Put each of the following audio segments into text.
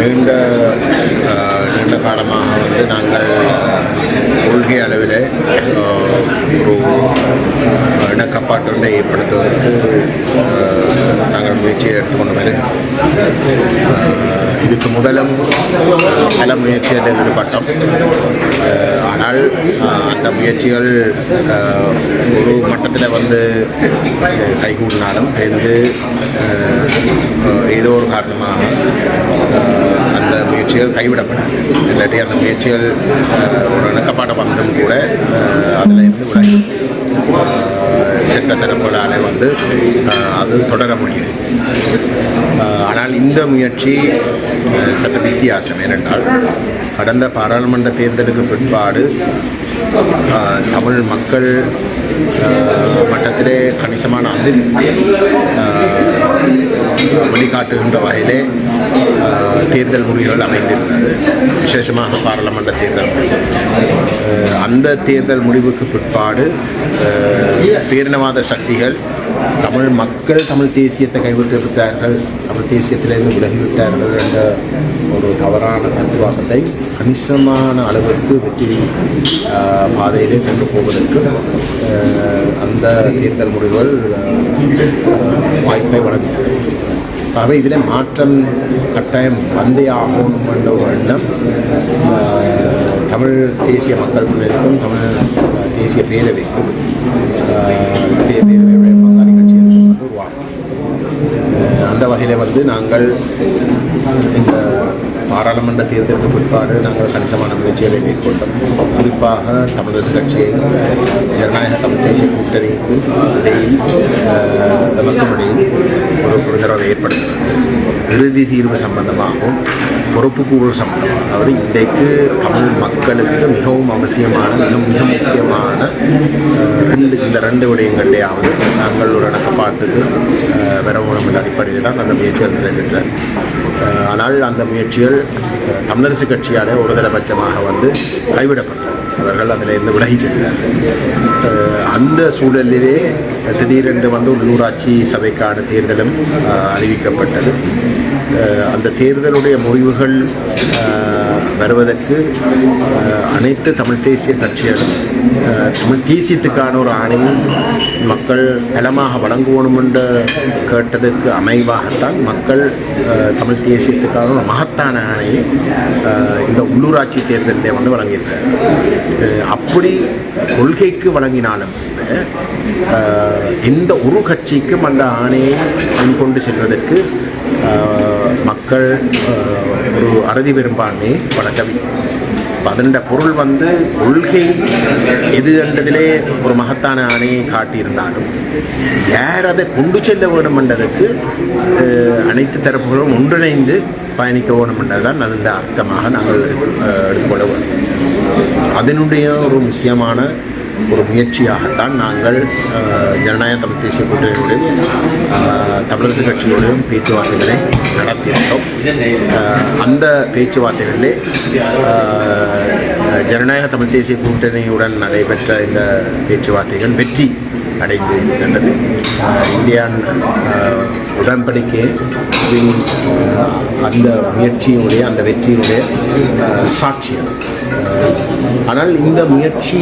நீண்ட நீண்ட காலமாக வந்து நாங்கள் கொள்கை அளவில் ஒரு இணக்கப்பாட்டொன்றை ஏற்படுத்துவதற்கு நாங்கள் முயற்சியை எடுத்துக்கொண்டு வருகிறோம் இதுக்கு முதலும் பல முயற்சிகள் ஈடுபட்டோம் ஆனால் அந்த முயற்சிகள் ஒரு மட்டத்தில் வந்து கைகூடினாலும் வந்து ஏதோ ஒரு காரணமாக முயற்சிகள் கைவிடப்பட்டது இல்லாட்டி அந்த முயற்சிகள் ஒரு இணக்கப்பாட வந்தும் கூட அதில் இருந்து விலகி சென்ற தரப்புகளாலே வந்து அது தொடர முடியும் ஆனால் இந்த முயற்சி சற்று வித்தியாசம் ஏனென்றால் கடந்த பாராளுமன்ற தேர்தலுக்கு பிற்பாடு தமிழ் மக்கள் மட்டத்திலே கணிசமான அதிருப்தி வழிகாட்டுகின்ற வகையிலே தேர்தல் முடிவுகள் அமைந்திருந்தது. விசேஷமாக பாராளுமன்ற தேர்தல் அந்த தேர்தல் முடிவுக்கு பிற்பாடு பேரினவாத சக்திகள் தமிழ் மக்கள் தமிழ் தேசியத்தை கைவிட்டு விட்டார்கள். தமிழ் தேசியத்திலிருந்து விலகிவிட்டார்கள் என்ற ஒரு தவறான கருத்துவாக்கத்தை கணிசமான அளவிற்கு வெற்றி பாதையிலே கொண்டு போவதற்கு அந்த தேர்தல் முடிவுகள் வாய்ப்பை வழங்குகிறது ஆகவே இதில் மாற்றம் கட்டாயம் வந்தே ஆகணும் என்ற ஒரு எண்ணம் தமிழ் தேசிய மக்கள் முன்னேற்கும் தமிழ் தேசிய பேரவைக்கும் பேரவையுடைய பங்காளி கட்சிகளுக்கும் உருவாகும். அந்த வகையில் வந்து நாங்கள் இந்த பாராளுமன்ற தேர்தலுக்கு பிற்பாடு நாங்கள் கணிசமான முயற்சிகளை மேற்கொண்டோம். குறிப்பாக தமிழரசு கட்சியை ஜனநாயக தமிழ் தேசிய கூட்டணிக்கும் இடையில் அஹ், நமக்கும் இடையில் ஒரு புரிதரவை ஏற்படுத்துகிறது இறுதி தீர்வு சம்பந்தமாகவும் பொறுப்புக்கூறல் சம்பந்தமாக அதாவது இன்றைக்கு தமிழ் மக்களுக்கு மிகவும் அவசியமான மிக மிக முக்கியமான ரெண்டு இந்த ரெண்டு விடயங்கள்லேயாவது நாங்கள் ஒரு இணக்கப்பாட்டுக்கு அஹ், வர என்ற அடிப்படையில் தான் அந்த முயற்சிகள் நிறைவேற்ற ஆனால் அந்த முயற்சிகள் தமிழரசு கட்சியாலே ஒருதலைபட்சமாக வந்து கைவிடப்பட்டது. அவர்கள் அதிலிருந்து விலகி சென்றார்கள் அந்த சூழலிலே திடீரென்று வந்து உள்ளூராட்சி சபைக்கான தேர்தலும் அறிவிக்கப்பட்டது. அந்த தேர்தலுடைய முடிவுகள் வருவதற்கு அனைத்து தமிழ் தேசிய கட்சிகளும் தமிழ் தேசியத்துக்கான ஒரு ஆணையும் மக்கள் பலமாக வழங்குவோம் என்று கேட்டதற்கு அமைவாகத்தான் மக்கள் தமிழ் தேசியத்துக்கான ஒரு மகத்தான ஆணையை இந்த உள்ளூராட்சி தேர்தலிலே வந்து வழங்கியிருக்கார் அப்படி கொள்கைக்கு வழங்கினாலும் எந்த ஒரு கட்சிக்கும் அந்த ஆணையை முன்கொண்டு செல்வதற்கு மக்கள் ஒரு அறுதி பெரும்பான்மையை வழங்கவில்லை அதன் பொருள் வந்து கொள்கை எது என்றதிலே ஒரு மகத்தான ஆணையை காட்டியிருந்தாலும் யார் அதை கொண்டு செல்ல வேண்டும் என்றதுக்கு அனைத்து தரப்புகளும் ஒன்றிணைந்து பயணிக்க வேண்டும் என்றதுதான் அதன் அர்த்தமாக நாங்கள் எடுத்துக்கொள்ள வேண்டும். அதனுடைய ஒரு முக்கியமான ஒரு முயற்சியாகத்தான் நாங்கள் ஜனநாயக தமிழ் தேசிய கூட்டணியோடும் தமிழரசு கட்சியோடும் பேச்சுவார்த்தைகளை நடத்தியிருந்தோம். அந்த பேச்சுவார்த்தைகளிலே ஜனநாயக தமிழ் தேசிய கூட்டணியுடன் நடைபெற்ற இந்த பேச்சுவார்த்தைகள் வெற்றி அடைந்து இருக்கின்றது இந்தியான் உடன்படிக்கை அந்த முயற்சியினுடைய அந்த வெற்றியினுடைய சாட்சியம் ஆனால் இந்த முயற்சி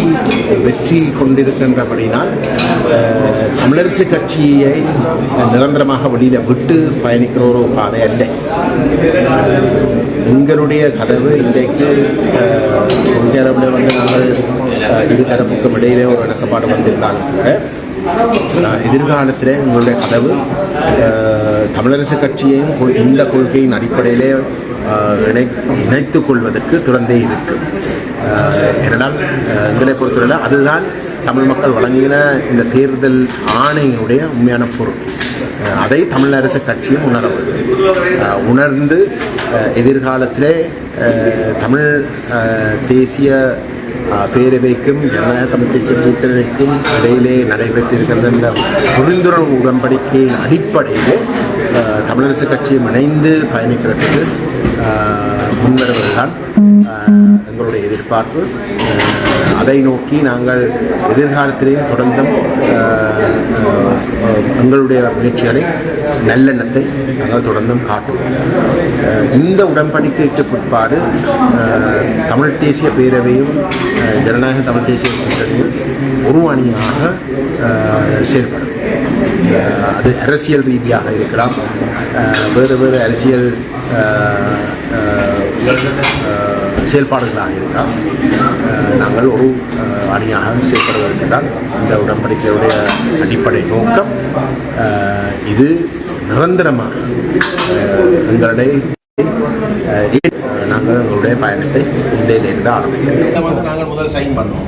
வெற்றி கொண்டிருக்கின்றபடினால் தமிழரசு கட்சியை நிரந்தரமாக வெளியில் விட்டு பயணிக்கிற ஒரு பாதை அல்ல. எங்களுடைய கதவு இன்றைக்கு அஹ், வந்து நாங்கள் இருதரப்புக்கும் இடையிலே ஒரு இணக்கப்பாடு வந்திருந்தாலும் கூட எதிர்காலத்தில் உங்களுடைய கதவு தமிழரசு கட்சியையும் கொள்- இந்த கொள்கையின் அடிப்படையிலே இணை இணைத்துக் கொள்வதற்கு திறந்தே இருக்கு. அஹ், ஏனென்றால் எங்களை பொறுத்தவரையில் அதுதான் தமிழ் மக்கள் வழங்கின இந்த தேர்தல் ஆணையினுடைய உண்மையான பொருள். அதை தமிழரசு கட்சியும் உணர உணர்ந்து எதிர்காலத்திலே தமிழ் தேசிய பேரவைக்கும் ஜனநாயக தமிழ்தேசன் கூட்டணிக்கும் இடையிலே நடைபெற்றிருக்கின்ற இந்த புரிந்துணர்வு உடன்படிக்கையின் அடிப்படையில் தமிழரசு கட்சியும் இணைந்து பயணிக்கிறதுக்கு முன்வருவதுதான் எங்களுடைய எதிர்பார்ப்பு. அதை நோக்கி நாங்கள் எதிர்காலத்திலேயும் தொடர்ந்தும் எங்களுடைய முயற்சிகளை நல்லெண்ணத்தை நாங்கள் தொடர்ந்தும் காட்டுவோம் இந்த உடன்படிக்கைக்கு பிற்பாடு தமிழ் தேசிய பேரவையும் ஜனநாயக தமிழ் தேசிய கூட்டணியும் ஒரு அணியாக செயல்படும். அது அரசியல் ரீதியாக இருக்கலாம். வேறு வேறு அரசியல் செயல்பாடுகளாக இருக்கலாம். நாங்கள் ஒரு அணியாக செயல்படுவதற்கு தான் இந்த உடன்படிக்கையுடைய அடிப்படை நோக்கம். இது நிரந்தரமாக எங்களுடைய நாங்கள் எங்களுடைய பயணத்தை இந்தியிலிருந்து ஆரம்பிக்கிறோம் வந்து நாங்கள் முதல் சைன் பண்ணோம்.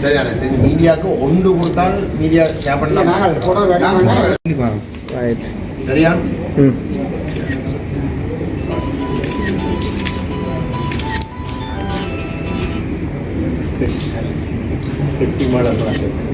சரியான இந்த மீடியாவுக்கு ஒன்று கொடுத்தால் மீடியா பண்ணலாம். ரைட் சரியா? ம். மற்றவன்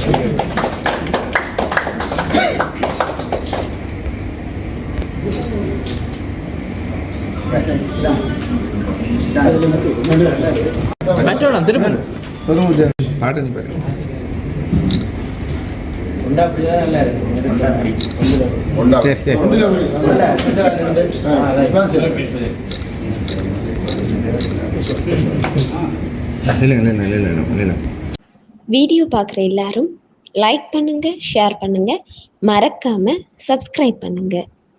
ഇല്ല ഇല്ല പാട്ട് നീ പറയും ഇല്ല ഇല്ല ഇല്ല ഇല്ല ഇല്ല வீடியோ பார்க்குற எல்லாரும் லைக் பண்ணுங்கள் ஷேர் பண்ணுங்கள் மறக்காமல் சப்ஸ்கிரைப் பண்ணுங்கள்